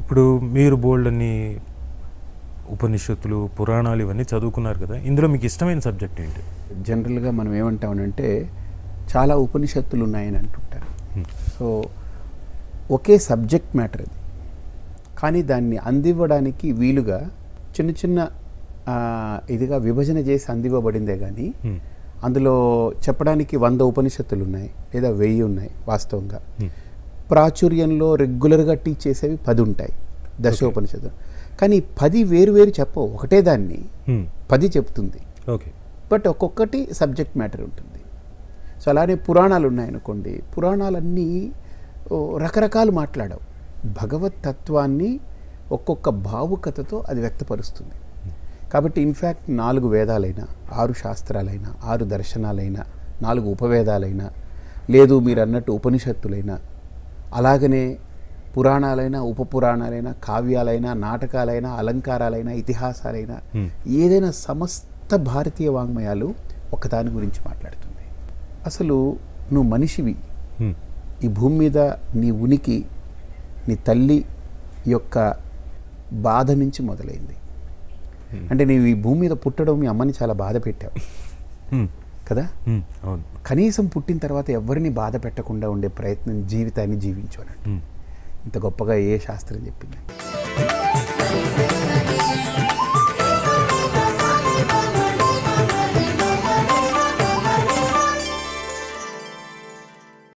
ఇప్పుడు మీరు బోల్డ్ అని ఉపనిషత్తులు పురాణాలు ఇవన్నీ చదువుకున్నారు కదా ఇందులో మీకు ఇష్టమైన సబ్జెక్ట్ ఏంటి జనరల్గా మనం ఏమంటామనంటే చాలా ఉపనిషత్తులు ఉన్నాయని అంటుంటారు. సో ఒకే సబ్జెక్ట్ మ్యాటర్ అది కానీ దాన్ని అందివ్వడానికి వీలుగా చిన్న చిన్న ఇదిగా విభజన చేసి అందివ్వబడిందే కానీ. అందులో చెప్పడానికి వంద ఉపనిషత్తులు ఉన్నాయి లేదా వెయ్యి ఉన్నాయి వాస్తవంగా. ప్రాచుర్యంలో రెగ్యులర్గా టీచ్ చేసేవి పది ఉంటాయి దశోపనిషత్తులు. కానీ పది వేరు వేరు చెప్పవు ఒకటే దాన్ని. పది చెప్తుంది. ఓకే. బట్ ఒక్కొక్కటి సబ్జెక్ట్ మ్యాటర్ ఉంటుంది. సో అలానే పురాణాలు ఉన్నాయనుకోండి పురాణాలన్నీ రకరకాలు మాట్లాడవు. భగవత్ తత్వాన్ని ఒక్కొక్క భావుకతతో అది వ్యక్తపరుస్తుంది. కాబట్టి ఇన్ఫ్యాక్ట్ నాలుగు వేదాలైనా ఆరు శాస్త్రాలైనా ఆరు దర్శనాలైనా నాలుగు ఉపవేదాలైనా లేదు మీరు అన్నట్టు ఉపనిషత్తులైనా అలాగనే పురాణాలైనా ఉపపురాణాలైనా కావ్యాలైనా నాటకాలైనా అలంకారాలైనా ఇతిహాసాలైనా. ఏదైనా సమస్త భారతీయ వాంగ్మయాలు ఒకదాని గురించి మాట్లాడుతుంది అసలు నువ్వు మనిషివి. ఈ భూమి మీద నీ ఉనికి నీ తల్లి యొక్క బాధ నుంచి మొదలైంది అంటే నీవు ఈ భూమి మీద పుట్టడం మీ అమ్మని చాలా బాధ పెట్టావు. కదా. అవును కనీసం పుట్టిన తర్వాత ఎవరిని బాధ పెట్టకుండా ఉండే ప్రయత్నం జీవితాన్ని జీవించు అన్నట్టు. ఇంత గొప్పగా ఏ శాస్త్రం చెప్పింది